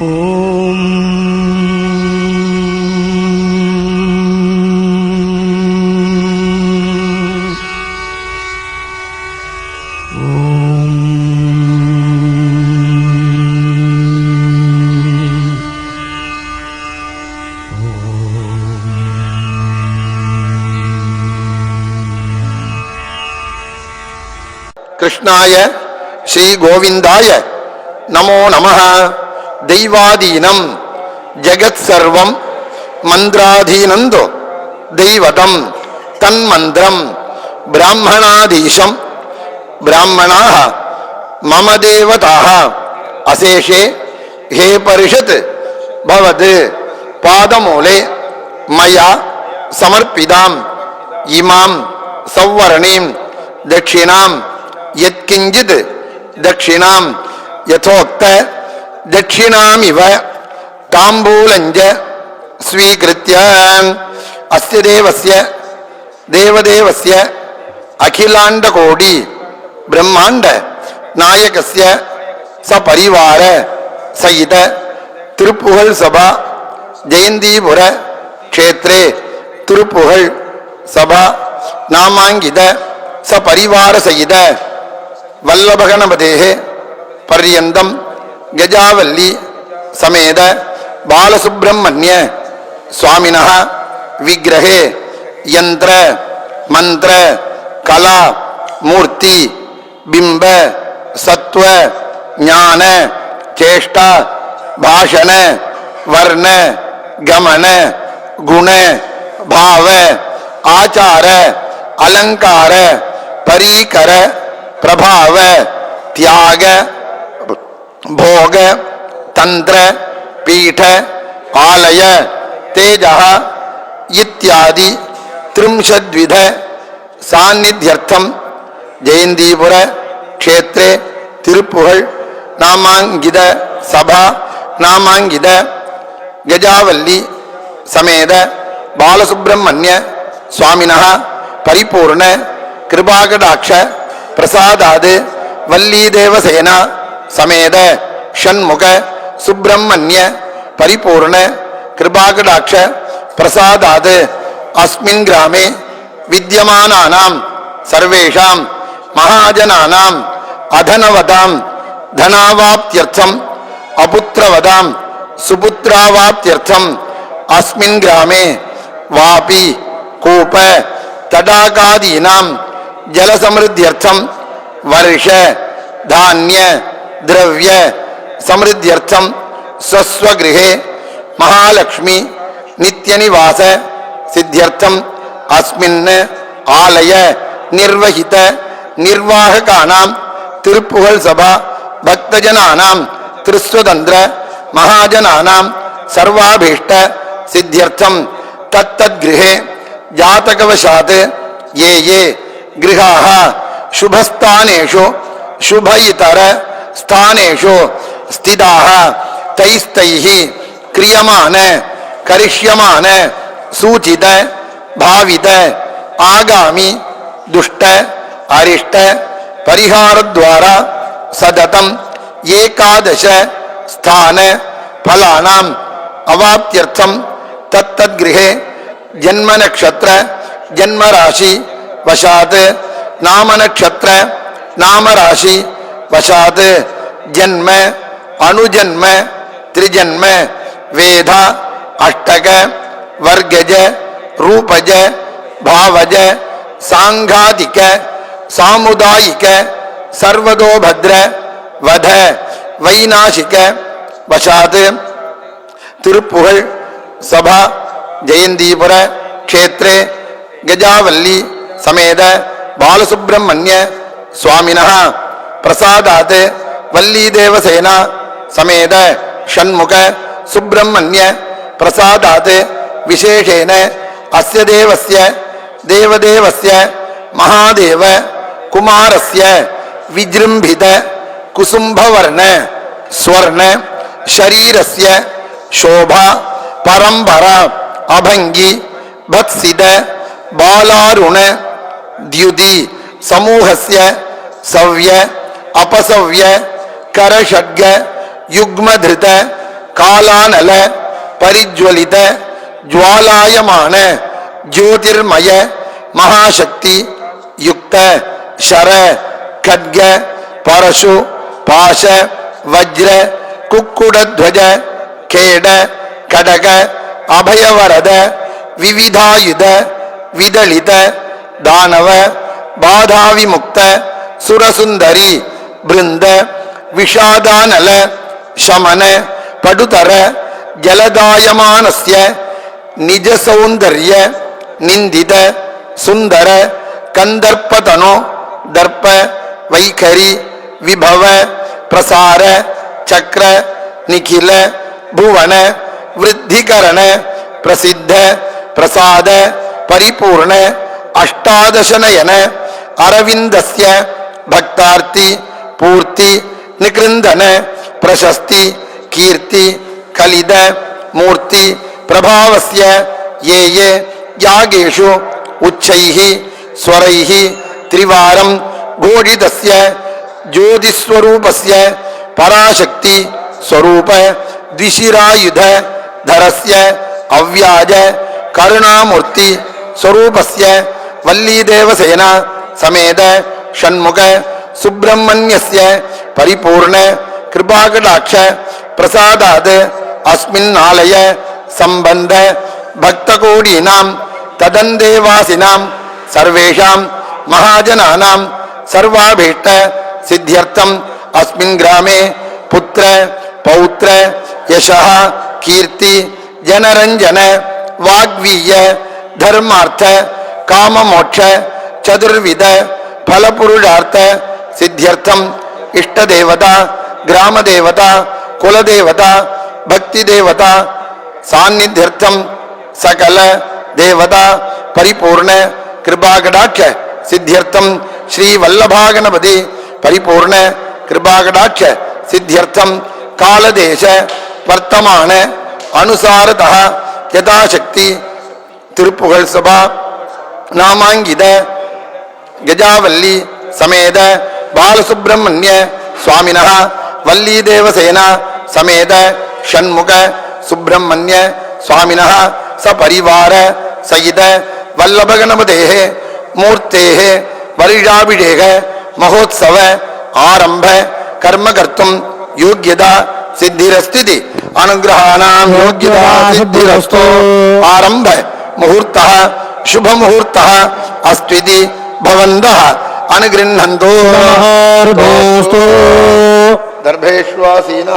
कृष्णाय श्रीगोविन्दाय नमो नमः। தெய்வாதீனம் ஜெகத் சர்வம் மந்திராதீனந்தோ தெய்வதம் தன்மந்திரம் பிராமணாதீசம் பிராமணாக மம தேவதாக அசேஷே ஹே பரிஷத் பவது பாதமூலே மயா சமர்ப்பிதாம் இமாம் சௌவர்ணீம் தட்சிணாம் யத்கிஞ்சித் தட்சிணாம் யதோக்த தட்சிணாம் இவ தாம்பூலஞ்ச ஸ்வீகிருத்திய அஸ்ய தேவஸ்ய தேவதேவஸ்ய அகிலாண்டகோடி பிரம்மாண்ட நாயகஸ்ய சபரிவார சயித திருப்புகழ் சபா ஜெயந்திபுர க்ஷேத்ரே திருப்புகழ் சபா நாமாங்கித சபரிவார சயித வல்லபகணபதேகே பர்யந்தம் गजावल्ली समेत बालसुब्रह्मण्य स्वामिनः विग्रहे यंत्र मंत्र कला मूर्ति बिंब सत्व ज्ञान चेष्टा भाषण वर्ण गमन गुण भाव आचार अलंकार परीकर प्रभाव त्याग भोग तंत्र पीठ आलय तेज इत्यादि त्रिंशद्विध सान्निध्यर्थम जयंतीपुर क्षेत्रे तिरुपुगळ नामांगित सभा नामांगित गजावल्ली समेत बालसुब्रह्मण्य स्वामिनः परिपूर्ण कृपाकटाक्ष प्रसादाद वल्लीदेवसेना சமேத ஷண்முக சுப்பிரமணிய பரிபூர்ண கிருபாகடாட்ச பிரசாதாது. அஸ்மின் கிராமே வித்தியமானானாம் சர்வேஷாம் மகாஜனானாம் அதனவதாம் தனாவாப்தியர்த்தம் அபுத்திரவதாம் சுபுத்திராவாப்தியர்த்தம் அஸ்மின் கிராமே வாபி கூப தடாகாதீனாம் ஜலசமிருத்தியர்த்தம் வருஷ தானிய द्रव्य समृद्ध्यर्थम स्वस्व गृह महालक्ष्मी नित्य निवास सिद्ध्यर्थम अस्म आलय निर्वहित निर्वाहकानां तिरुपुगल सभा भक्तजनानां त्रिस्वतन्त्र महाजनानां सर्वाभीष्ट सिद्ध्यर्थं तत्तद्गृहे जातकवशात् ये ये गृहा शुभस्थानेषु शुभ इतर स्थानेषु स्थिताः, तैस्तैः क्रियमान करिष्यमान सूचित, भावित, आगामि, दुष्ट, अरिष्ट परिहार द्वारा सततम, एकादश, स्थान, फलानाम, अवाप्त्यर्थम, तत्तद्गृहे जन्म नक्षत्र जन्म राशि वशात नाम नक्षत्र नाम राशि वशात जन्म अनुजन्म त्रिजन्म वेद अष्टक वर्गज रूपज भावज सांघातिक सामुदायिक सर्वदोभद्र वध वैनाशिक वशात திருப்புகழ் சபா ஜெயந்தீபுர க்ஷேத்ரே கஜாவல்லி சமேத பாலசுப்பிரமணிய சுவாமினः प्रसादात् वल्लीदेवसेना समेत षण्मुख सुब्रह्मण्य प्रसादात् विशेषेण अस्य देवस्य, देवदेवस्य, महादेव कुमारस्य विजृम्भित कुसुम्भवर्ण, स्वर्ण, शरीरस्य शोभा, परम्परा अभंगी भत्सित, बालारुण, द्युति, समूहस्य सव्य அபசவ்ய கரஷட்க யுக்மதிருத காலானல பரிஜ்வலித ஜுவாலாயமான ஜோதிர்மய மகாசக்தி யுக்த ஷர கட்க பரசு பாச வஜ்ர குக்குடத்வஜ கேட கடக அபயவரத விவிதாயுத விதளித தானவ பாதாவிமுக்த சுரசுந்தரி ಬೃಂದ ವಿಷಾದಾನಲ ಶಮನ ಪಡುತರ ಜಲದಾಯಮಾನಸ್ಯ ನಿಜ ಸೌಂದರ್ಯ ನಿಂದಿತ ಸುಂದರ ಕಂದರ್ಪತನೋ ದರ್ಪ ವೈಖರಿ ವಿಭವ ಪ್ರಸಾರ ಚಕ್ರ ನಿಖಿಲ ಭುವನ ವೃದ್ಧಿಕರಣ ಪ್ರಸಿದ್ಧ ಪ್ರಸಾದ ಪರಿಪೂರ್ಣ ಅಷ್ಟಾದಶನಯನ ಅರವಿಂದಸ್ಯ ಭಕ್ತಾರ್ತಿ पूर्ति, निकृंदन, प्रशस्ति, कीर्ति कलिद मूर्ति प्रभाव ये ये यागेशु उच्च, स्वर, त्रिवार ज्योतिस्वूप ज्योतिस्वरूप पराशक्ति, स्वरूप, द्विशिरायुध धर से अव्याज, करुणामूर्ति स्वरूप से वल्लीदेवसेना, समेत, षण्मुख சுப்பிரமணியஸ்ய பரிபூர்ண கிருபாகடாட்ச பிரசாதாத் அஸ்மின் ஆலய சம்பந்த பக்தகோடீனாம் ததந்தேவாசினாம் சர்வேஷாம் மகாஜனானாம் சர்வாபீஷ்ட சித்தியர்த்தம் அஸ்மின் கிராமே புத்திர பௌத்திர யசா கீர்த்தி ஜனரஞ்சன வாக்வீய தர்மார்த்த காமமோட்ச சதுர்வித பலபுருஷார்த்த సిద్ధ్యర్థం ఇష్టదేవత గ్రామదేవత కులదేవత భక్తిదేవత సాన్నిధ్యర్థం సకల దేవత పరిపూర్ణ కృపాగడాక్ష సిద్ధ్యర్థం శ్రీ వల్లభాగణపతి పరిపూర్ణ కృపాగడాక్ష సిద్ధ్యర్థం కాళదేశ వర్తమాన அனுசாரத யதாசக்தி திருப்புகழ் சபா நாமாங்கித கஜாவல்லி சமேத बालसुब्रह्मण्य स्वामिनः, वल्लीदेवसेना समेत षण्मुख सुब्रह्मण्य स्वामिनः, सपरिवार सहित वल्लभगणपतेः, मूर्तेः वरिषाभिषेक महोत्सव आरंभ, कर्मकर्तुं योग्यता सिद्धिरस्तीति अनुग्रहाणां योग्यता, सिद्धिरस्तो। आरंभ मुहूर्तः, शुभमुहूर्तः अस्तु इति भवन्तः। అనుగృహంతో దర్భేశ్వాసీన